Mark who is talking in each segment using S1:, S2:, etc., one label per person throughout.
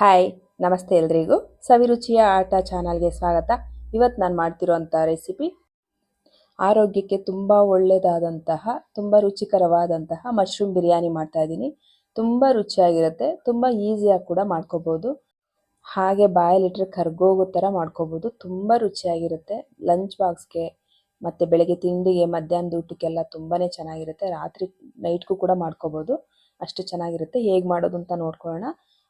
S1: Hi, ನಮಸ್ತೆ ಎಲ್ರಿಗೂ. ಸವಿರುಚಿಯ ಆಟ ಚಾನಲ್ಗೆ ಸ್ವಾಗತ. ಇವತ್ತು ನಾನು ಮಾಡ್ತಿರೋಂಥ ರೆಸಿಪಿ ಆರೋಗ್ಯಕ್ಕೆ ತುಂಬ ಒಳ್ಳೆಯದಾದಂತಹ ತುಂಬ ರುಚಿಕರವಾದಂತಹ ಮಶ್ರೂಮ್ ಬಿರಿಯಾನಿ ಮಾಡ್ತಾ ಇದ್ದೀನಿ. ತುಂಬ ರುಚಿಯಾಗಿರುತ್ತೆ, ತುಂಬ ಈಸಿಯಾಗಿ ಕೂಡ ಮಾಡ್ಕೋಬೋದು. ಹಾಗೆ ಬಾಯಲ್ಲಿಟ್ಟರೆ ಕರ್ಗೋಗೋ ಥರ ಮಾಡ್ಕೋಬೋದು. ತುಂಬ ರುಚಿಯಾಗಿರುತ್ತೆ. ಲಂಚ್ ಬಾಕ್ಸ್ಗೆ ಮತ್ತು ಬೆಳಗ್ಗೆ ತಿಂಡಿಗೆ ಮಧ್ಯಾಹ್ನದ ಊಟಕ್ಕೆಲ್ಲ ತುಂಬಾ ಚೆನ್ನಾಗಿರುತ್ತೆ. ರಾತ್ರಿ ನೈಟ್ಗೂ ಕೂಡ ಮಾಡ್ಕೋಬೋದು. ಅಷ್ಟು ಚೆನ್ನಾಗಿರುತ್ತೆ. ಹೇಗೆ ಮಾಡೋದು ಅಂತ ನೋಡ್ಕೊಳ್ಳೋಣ.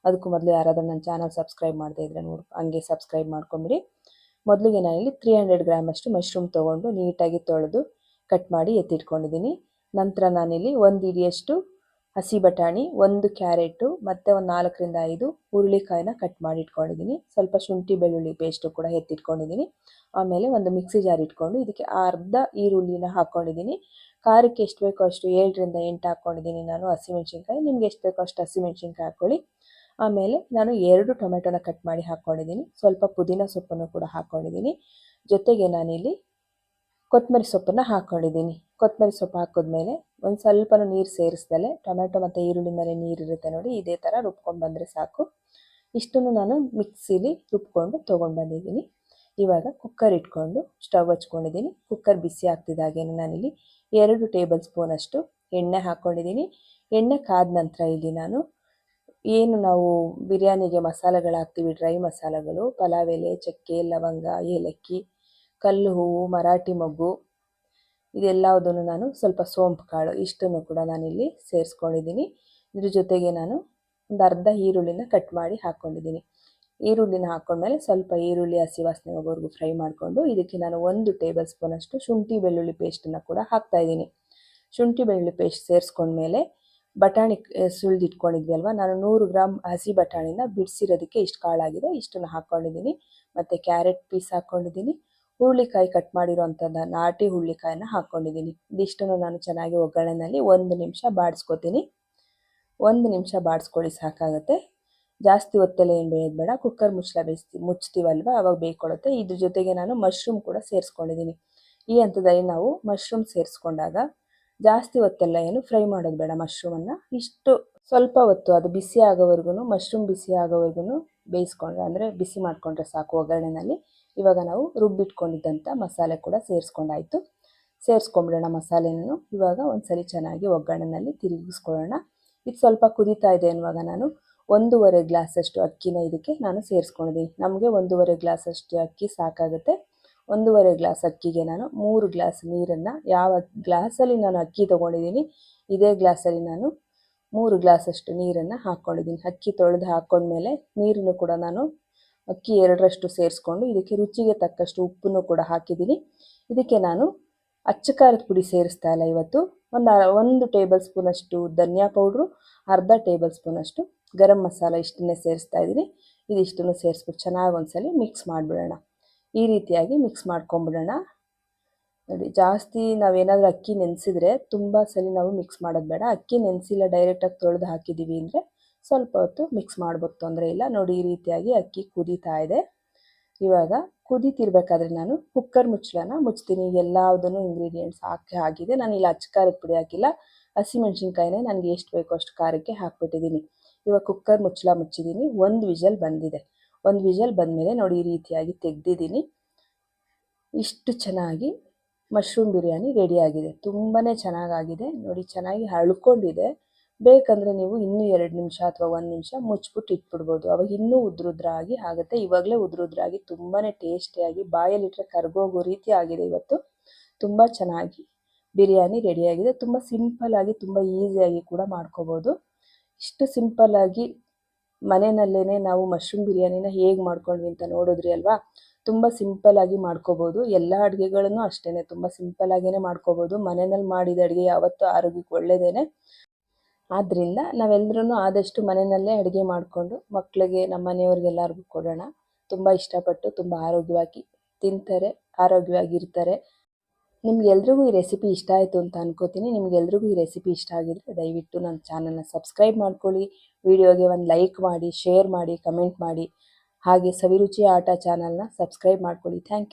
S1: ಅದಕ್ಕೂ ಮೊದಲು ಯಾರಾದರೂ ನನ್ನ ಚಾನಲ್ ಸಬ್ಸ್ಕ್ರೈಬ್ ಮಾಡದೇ ಇದ್ದರೆ ನೋಡಿ, ಹಂಗೆ ಸಬ್ಸ್ಕ್ರೈಬ್ ಮಾಡ್ಕೊಂಬಿಡಿ. ಮೊದಲಿಗೆ ನಾನಿಲ್ಲಿ ತ್ರೀ ಹಂಡ್ರೆಡ್ ಗ್ರಾಮಷ್ಟು ಮಶ್ರೂಮ್ ತೊಗೊಂಡು ನೀಟಾಗಿ ತೊಳೆದು ಕಟ್ ಮಾಡಿ ಎತ್ತಿಟ್ಕೊಂಡಿದ್ದೀನಿ ನಂತರ ನಾನಿಲ್ಲಿ ಒಂದು ಇಡಿಯಷ್ಟು ಹಸಿ ಬಟಾಣಿ, ಒಂದು ಕ್ಯಾರೆಟು, ಮತ್ತು ಒಂದು ನಾಲ್ಕರಿಂದ ಐದು ಹುರುಳಿಕಾಯಿನ ಕಟ್ ಮಾಡಿ ಇಟ್ಕೊಂಡಿದ್ದೀನಿ ಸ್ವಲ್ಪ ಶುಂಠಿ ಬೆಳ್ಳುಳ್ಳಿ ಪೇಸ್ಟು ಕೂಡ ಎತ್ತಿಟ್ಕೊಂಡಿದ್ದೀನಿ ಆಮೇಲೆ ಒಂದು ಮಿಕ್ಸಿ ಜಾರ್ ಇಟ್ಕೊಂಡು ಇದಕ್ಕೆ ಅರ್ಧ ಈರುಳ್ಳಿನ ಹಾಕ್ಕೊಂಡಿದ್ದೀನಿ ಖಾರಕ್ಕೆ ಎಷ್ಟು ಬೇಕೋ ಅಷ್ಟು ಏಳರಿಂದ ಎಂಟು ಹಾಕ್ಕೊಂಡಿದ್ದೀನಿ ನಾನು ಹಸಿಮೆಣ್ಸಿನ್ಕಾಯಿ ನಿಮ್ಗೆ ಎಷ್ಟು ಬೇಕೋ ಅಷ್ಟು ಹಸಿಮೆಣ್ಸಿನ್ಕಾಯಿ ಹಾಕ್ಕೊಳ್ಳಿ. ಆಮೇಲೆ ನಾನು ಎರಡು ಟೊಮೆಟೊನ ಕಟ್ ಮಾಡಿ ಹಾಕ್ಕೊಂಡಿದ್ದೀನಿ ಸ್ವಲ್ಪ ಪುದೀನ ಸೊಪ್ಪನ್ನು ಕೂಡ ಹಾಕ್ಕೊಂಡಿದ್ದೀನಿ ಜೊತೆಗೆ ನಾನಿಲ್ಲಿ ಕೊತ್ತಂಬರಿ ಸೊಪ್ಪನ್ನು ಹಾಕ್ಕೊಂಡಿದ್ದೀನಿ ಕೊತ್ತಂಬರಿ ಸೊಪ್ಪು ಹಾಕಿದ್ಮೇಲೆ ಒಂದು ಸ್ವಲ್ಪ ನೀರು ಸೇರಿಸ್ದಲೆ ಟೊಮೆಟೊ ಮತ್ತು ಈರುಳ್ಳಿ ಮೇಲೆ ನೀರಿರುತ್ತೆ ನೋಡಿ, ಇದೇ ಥರ ರುಬ್ಕೊಂಡು ಬಂದರೆ ಸಾಕು. ಇಷ್ಟನ್ನು ನಾನು ಮಿಕ್ಸಿಲಿ ರುಬ್ಕೊಂಡು ತೊಗೊಂಡು ಬಂದಿದ್ದೀನಿ. ಇವಾಗ ಕುಕ್ಕರ್ ಇಟ್ಕೊಂಡು ಸ್ಟವ್ ಹಚ್ಕೊಂಡಿದ್ದೀನಿ. ಕುಕ್ಕರ್ ಬಿಸಿ ಆಗ್ತಿದ್ದಾಗೇನೆ ನಾನಿಲ್ಲಿ ಎರಡು ಟೇಬಲ್ ಸ್ಪೂನಷ್ಟು ಎಣ್ಣೆ ಹಾಕ್ಕೊಂಡಿದ್ದೀನಿ ಎಣ್ಣೆ ಕಾದ ನಂತರ ಇಲ್ಲಿ ನಾನು ಏನು ನಾವು ಬಿರಿಯಾನಿಗೆ ಮಸಾಲೆಗಳು ಹಾಕ್ತೀವಿ, ಡ್ರೈ ಮಸಾಲೆಗಳು ಪಲಾವ್ ಎಲೆ ಚಕ್ಕೆ, ಲವಂಗ, ಏಲಕ್ಕಿ, ಕಲ್ಲು ಹೂವು, ಮರಾಠಿ ಮೊಗ್ಗು ಇದೆಲ್ಲದನ್ನು ನಾನು ಸ್ವಲ್ಪ ಸೋಂಪು ಕಾಳು ಇಷ್ಟನ್ನು ಕೂಡ ನಾನಿಲ್ಲಿ ಸೇರಿಸ್ಕೊಂಡಿದ್ದೀನಿ. ಇದ್ರ ಜೊತೆಗೆ ನಾನು ಒಂದು ಅರ್ಧ ಈರುಳ್ಳಿನ ಕಟ್ ಮಾಡಿ ಹಾಕ್ಕೊಂಡಿದ್ದೀನಿ. ಈರುಳ್ಳಿನ ಹಾಕ್ಕೊಂಡ್ಮೇಲೆ ಸ್ವಲ್ಪ ಈರುಳ್ಳಿ, ಹಸಿ ವಾಸನೆ ಹೋಗೋವರೆಗೂ ಫ್ರೈ ಮಾಡಿಕೊಂಡು ಇದಕ್ಕೆ ನಾನು ಒಂದು ಟೇಬಲ್ ಸ್ಪೂನಷ್ಟು ಶುಂಠಿ ಬೆಳ್ಳುಳ್ಳಿ ಪೇಸ್ಟನ್ನು ಕೂಡ ಹಾಕ್ತಾಯಿದ್ದೀನಿ ಶುಂಠಿ ಬೆಳ್ಳುಳ್ಳಿ ಪೇಸ್ಟ್ ಸೇರಿಸ್ಕೊಂಡ್ಮೇಲೆ ಬಟಾಣಿ ಸುಳಿದಿಟ್ಕೊಂಡಿದ್ವಿ ಅಲ್ವಾ? ನಾನು ನೂರು ಗ್ರಾಮ್ ಹಸಿ ಬಟಾಣಿನ ಬಿಡಿಸಿರೋದಕ್ಕೆ ಇಷ್ಟು ಕಾಳಾಗಿದೆ, ಇಷ್ಟನ್ನು ಹಾಕ್ಕೊಂಡಿದ್ದೀನಿ ಮತ್ತು ಕ್ಯಾರೆಟ್ ಪೀಸ್ ಹಾಕ್ಕೊಂಡಿದ್ದೀನಿ ಹುರುಳಿಕಾಯಿ ಕಟ್ ಮಾಡಿರೋಂಥದ್ದು ನಾಟಿ ಹುರುಳಿಕಾಯಿನ ಹಾಕ್ಕೊಂಡಿದ್ದೀನಿ ಇದಿಷ್ಟನ್ನು ನಾನು ಚೆನ್ನಾಗಿ ಒಗ್ಗರಣೆಯಲ್ಲಿ ಒಂದು ನಿಮಿಷ ಬಾಡಿಸ್ಕೊತೀನಿ. ಒಂದು ನಿಮಿಷ ಬಾಡಿಸ್ಕೊಳ್ಳಿ, ಸಾಕಾಗುತ್ತೆ. ಜಾಸ್ತಿ ಹೊತ್ತಲ್ಲಿ ಏನು ಬೇಯೋದು ಬೇಡ. ಕುಕ್ಕರ್ ಮುಚ್ಚಲ ಬೇಯಿಸ್ತಿ, ಮುಚ್ತೀವಲ್ವ? ಅವಾಗ ಬೇಯ್ಕೊಳ್ಳುತ್ತೆ. ಇದ್ರ ಜೊತೆಗೆ ನಾನು ಮಶ್ರೂಮ್ ಕೂಡ ಸೇರಿಸ್ಕೊಂಡಿದ್ದೀನಿ. ಈ ಹಂತದಲ್ಲಿ ನಾವು ಮಶ್ರೂಮ್ ಸೇರಿಸ್ಕೊಂಡಾಗ ಜಾಸ್ತಿ ಹೊತ್ತೆಲ್ಲ, ಏನು ಫ್ರೈ ಮಾಡೋದು ಬೇಡ ಮಶ್ರೂಮನ್ನು. ಇಷ್ಟು ಸ್ವಲ್ಪ ಹೊತ್ತು, ಅದು ಬಿಸಿ ಆಗೋವರೆಗೂ ಮಶ್ರೂಮ್ ಬಿಸಿ ಆಗೋವರೆಗೂ ಬೇಯಿಸ್ಕೊಂಡ್ರೆ, ಅಂದರೆ ಬಿಸಿ ಮಾಡಿಕೊಂಡ್ರೆ ಸಾಕು ಒಗ್ಗರಣೆನಲ್ಲಿ. ಇವಾಗ ನಾವು ರುಬ್ಬಿಟ್ಕೊಂಡಿದ್ದಂಥ ಮಸಾಲೆ ಕೂಡ ಸೇರಿಸ್ಕೊಂಡಾಯಿತು. ಸೇರಿಸ್ಕೊಂಬಿಡೋಣ ಮಸಾಲೆನೂ ಇವಾಗ ಒಂದ್ಸಲಿ ಚೆನ್ನಾಗಿ ಒಗ್ಗರಣೆನಲ್ಲಿ ತಿರುಗಿಸ್ಕೊಳ್ಳೋಣ. ಇದು ಸ್ವಲ್ಪ ಕುದೀತಾ ಇದೆ ಅನ್ನುವಾಗ ನಾನು ಒಂದೂವರೆ ಗ್ಲಾಸಷ್ಟು ಅಕ್ಕಿನ ಇದಕ್ಕೆ ನಾನು ಸೇರಿಸ್ಕೊಂಡಿದ್ದೀನಿ. ನಮಗೆ ಒಂದೂವರೆ ಗ್ಲಾಸಷ್ಟು ಅಕ್ಕಿ ಸಾಕಾಗುತ್ತೆ. ಒಂದೂವರೆ ಗ್ಲಾಸ್ ಅಕ್ಕಿಗೆ ನಾನು ಮೂರು ಗ್ಲಾಸ್ ನೀರನ್ನು ಯಾವ ಗ್ಲಾಸಲ್ಲಿ ನಾನು ಅಕ್ಕಿ ತೊಗೊಂಡಿದ್ದೀನಿ, ಇದೇ ಗ್ಲಾಸಲ್ಲಿ ನಾನು ಮೂರು ಗ್ಲಾಸಷ್ಟು ನೀರನ್ನು ಹಾಕ್ಕೊಂಡಿದ್ದೀನಿ. ಅಕ್ಕಿ ತೊಳೆದು ಹಾಕ್ಕೊಂಡ್ಮೇಲೆ ನೀರನ್ನು ಕೂಡ ನಾನು ಅಕ್ಕಿ ಎರಡರಷ್ಟು ಸೇರಿಸ್ಕೊಂಡು ಇದಕ್ಕೆ ರುಚಿಗೆ ತಕ್ಕಷ್ಟು ಉಪ್ಪನ್ನು ಕೂಡ ಹಾಕಿದ್ದೀನಿ. ಇದಕ್ಕೆ ನಾನು ಅಚ್ಚ ಖಾರದ ಪುಡಿ ಸೇರಿಸ್ತಾ ಇಲ್ಲ ಇವತ್ತು. ಒಂದು ಒಂದು ಟೇಬಲ್ ಸ್ಪೂನಷ್ಟು ಧನಿಯಾ ಪೌಡ್ರು, ಅರ್ಧ ಟೇಬಲ್ ಸ್ಪೂನಷ್ಟು ಗರಂ ಮಸಾಲ ಇಷ್ಟನ್ನೇ ಸೇರಿಸ್ತಾ ಇದ್ದೀನಿ. ಇದಿಷ್ಟನ್ನು ಸೇರಿಸ್ಬಿಟ್ಟು ಚೆನ್ನಾಗಿ ಒಂದ್ಸಲಿ ಮಿಕ್ಸ್ ಮಾಡಿಬಿಡೋಣ. ಈ ರೀತಿಯಾಗಿ ಮಿಕ್ಸ್ ಮಾಡ್ಕೊಂಬಿಡೋಣ. ನೋಡಿ, ಜಾಸ್ತಿ ನಾವೇನಾದರೂ ಅಕ್ಕಿ ನೆನೆಸಿದ್ರೆ ತುಂಬ ಸಲ ನಾವು ಮಿಕ್ಸ್ ಮಾಡೋದು ಬೇಡ. ಅಕ್ಕಿ ನೆನೆಸಿಲ್ಲ ಡೈರೆಕ್ಟಾಗಿ ತೊಳೆದು ಹಾಕಿದ್ದೀವಿ ಅಂದರೆ ಸ್ವಲ್ಪ ಹೊತ್ತು ಮಿಕ್ಸ್ ಮಾಡ್ಬೋದು, ತೊಂದರೆ ಇಲ್ಲ. ನೋಡಿ, ಈ ರೀತಿಯಾಗಿ ಅಕ್ಕಿ ಕುದೀತಾ ಇದೆ. ಇವಾಗ ಕುದೀತಿರ್ಬೇಕಾದ್ರೆ ನಾನು ಕುಕ್ಕರ್ ಮುಚ್ಚಳನ ಮುಚ್ತೀನಿ. ಎಲ್ಲದನ್ನು ಇಂಗ್ರೀಡಿಯೆಂಟ್ಸ್ ಹಾಕಿ ಆಗಿದೆ ನಾನು ಇಲ್ಲಿ ಅಚ್ಚ ಖಾರದ ಪುಡಿ ಹಾಕಿಲ್ಲ. ಹಸಿಮೆಣ್ಸಿನ್ಕಾಯಿನೇ ನನಗೆ ಎಷ್ಟು ಬೇಕೋ ಅಷ್ಟು ಖಾರಕ್ಕೆ ಹಾಕ್ಬಿಟ್ಟಿದ್ದೀನಿ. ಇವಾಗ ಕುಕ್ಕರ್ ಮುಚ್ಚಳ ಮುಚ್ಚಿದ್ದೀನಿ. ಒಂದು ವಿಜಲ್ ಬಂದಿದೆ. ಒಂದು ವಿಜಲ್ ಬಂದಮೇಲೆ ನೋಡಿ ಈ ರೀತಿಯಾಗಿ ತೆಗೆದಿದ್ದೀನಿ. ಇಷ್ಟು ಚೆನ್ನಾಗಿ ಮಶ್ರೂಮ್ ಬಿರಿಯಾನಿ ರೆಡಿಯಾಗಿದೆ ತುಂಬಾ ಚೆನ್ನಾಗಾಗಿದೆ. ನೋಡಿ ಚೆನ್ನಾಗಿ ಹಳ್ಕೊಂಡಿದೆ ಬೇಕಂದರೆ ನೀವು ಇನ್ನೂ ಎರಡು ನಿಮಿಷ ಅಥವಾ ಒಂದು ನಿಮಿಷ ಮುಚ್ಚಿಬಿಟ್ಟು ಇಟ್ಬಿಡ್ಬೋದು. ಅವಾಗ ಇನ್ನೂ ಉದ್ರುದ್ರಾಗಿ ಆಗುತ್ತೆ. ಇವಾಗಲೇ ಉದ್ರುದ್ರಾಗಿ ತುಂಬಾ ಟೇಸ್ಟಿಯಾಗಿ ಬಾಯಲ್ಲಿಟ್ಟರೆ ಕರ್ಗೋಗೋ ರೀತಿ ಆಗಿದೆ ಇವತ್ತು. ತುಂಬ ಚೆನ್ನಾಗಿ ಬಿರಿಯಾನಿ ರೆಡಿಯಾಗಿದೆ ತುಂಬ ಸಿಂಪಲ್ಲಾಗಿ ತುಂಬ ಈಸಿಯಾಗಿ ಕೂಡ ಮಾಡ್ಕೋಬೋದು. ಇಷ್ಟು ಸಿಂಪಲ್ಲಾಗಿ ಮನೆಯಲ್ಲೇ ನಾವು ಮಶ್ರೂಮ್ ಬಿರಿಯಾನಿನ ಹೇಗೆ ಮಾಡ್ಕೊಂಡ್ವಿ ಅಂತ ನೋಡಿದ್ರಿ ಅಲ್ವಾ? ತುಂಬ ಸಿಂಪಲ್ಲಾಗಿ ಮಾಡ್ಕೋಬೋದು. ಎಲ್ಲ ಅಡುಗೆಗಳನ್ನು ಅಷ್ಟೇ ತುಂಬ ಸಿಂಪಲ್ಲಾಗೇ ಮಾಡ್ಕೋಬೋದು. ಮನೆಯಲ್ಲಿ ಮಾಡಿದ ಅಡುಗೆ ಯಾವತ್ತೂ ಆರೋಗ್ಯಕ್ಕೆ ಒಳ್ಳೇದೇನೆ. ಆದ್ದರಿಂದ ನಾವೆಲ್ಲರೂ ಆದಷ್ಟು ಮನೆಯಲ್ಲೇ ಅಡುಗೆ ಮಾಡಿಕೊಂಡು ಮಕ್ಕಳಿಗೆ ನಮ್ಮ ಮನೆಯವ್ರಿಗೆಲ್ಲರಿಗೂ ಕೊಡೋಣ. ತುಂಬ ಇಷ್ಟಪಟ್ಟು, ತುಂಬ ಆರೋಗ್ಯವಾಗಿ ತಿಂತಾರೆ, ಆರೋಗ್ಯವಾಗಿರ್ತಾರೆ. ನಿಮ್ಗೆಲ್ರಿಗೂ ಈ ರೆಸಿಪಿ ಇಷ್ಟ ಆಯಿತು ಅಂತ ಅನ್ಕೋತೀನಿ. ನಿಮ್ಗೆಲ್ರಿಗೂ ಈ ರೆಸಿಪಿ ಇಷ್ಟ ಆಗಿದ್ರೆ ದಯವಿಟ್ಟು ನನ್ನ ಚಾನಲ್ನ ಸಬ್ಸ್ಕ್ರೈಬ್ ಮಾಡ್ಕೊಳ್ಳಿ. ವಿಡಿಯೋಗೆ ಒಂದು ಲೈಕ್ ಮಾಡಿ ಶೇರ್ ಮಾಡಿ ಕಮೆಂಟ್ ಮಾಡಿ. ಹಾಗೆ ಸವಿರುಚಿ ಆಟ ಚಾನಲ್ನ ಸಬ್ಸ್ಕ್ರೈಬ್ ಮಾಡ್ಕೊಳ್ಳಿ. Thank you